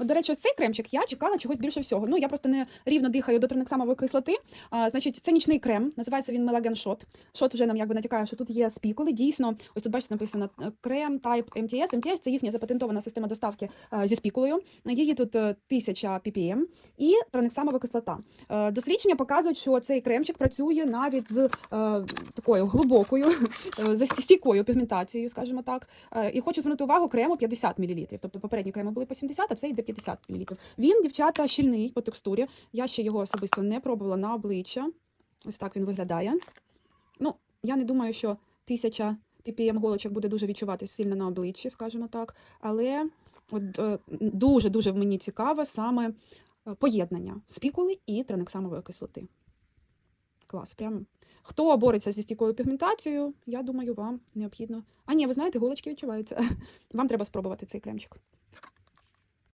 От, до речі, цей кремчик я чекала чогось більше всього. Ну, я просто не рівно дихаю до триниксамової кислоти. А, значить, це нічний крем, називається він Мелаген Шот. Шот вже нам якби натякає, що тут є спікули. Дійсно, ось тут бачите, написано е, крем Type MTS. MTS – це їхня запатентована система доставки е, зі спікулею. Її тут е, 1000 ppm і триниксамова кислота. Е, Дослідження показують, що цей кремчик працює навіть з е, такою глибокою, е, за стійкою пігментацією, скажімо так. Е, І хочу звернути увагу крему 50 мл. Тобто попередні креми були по 70, а цей йде 50 мл. Він, дівчата, щільний по текстурі. Я ще його особисто не пробувала на обличчя. Ось так він виглядає. Ну, я не думаю, що 1000 ppm голочок буде дуже відчуватись сильно на обличчі, скажімо так. Але дуже-дуже мені цікаве саме е, поєднання спікули і триниксамової кислоти. Клас, прям. Хто бореться зі стійкою пігментацією, я думаю, вам необхідно. А ні, ви знаєте, голочки відчуваються. Вам треба спробувати цей кремчик.